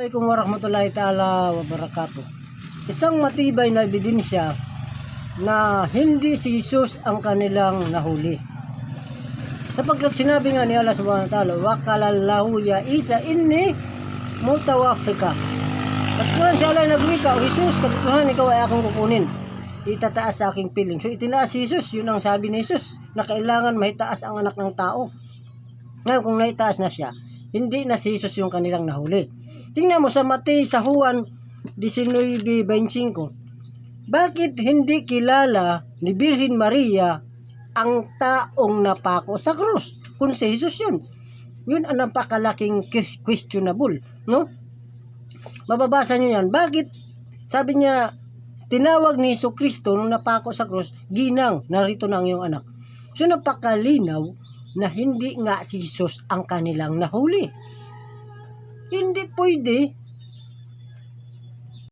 Assalamualaikum warahmatullahi taala wabarakatuh. Isang matibay na ebidensya na hindi si Jesus ang kanilang nahuli. Sapagkat sinabi nga ni Allah subhanahu wa ta'ala, Wakalallahu ya isa inni mutawafika. At kung siya Allah nagwika, O Jesus, katotohanan ikaw ay akong kukunin. Itataas sa aking piling. So itinaas si Jesus, yun ang sabi ni Jesus, na kailangan mahitaas ang anak ng tao. Ngayon kung naitaas na siya, hindi na si Jesus yung kanilang nahuli. Tingnan mo sa Mateo sa Juan 19.25. Bakit hindi kilala ni Birhen Maria ang taong napako sa krus? Kung si Jesus yun. Yun ang napakalaking ques- questionable. No? Mababasa nyo yan. Bakit? Sabi niya, tinawag ni Iso Kristo nung napako sa krus, ginang, narito na ang iyong anak. So napakalinaw na hindi nga si Jesus ang kanilang nahuli. Hindi pwede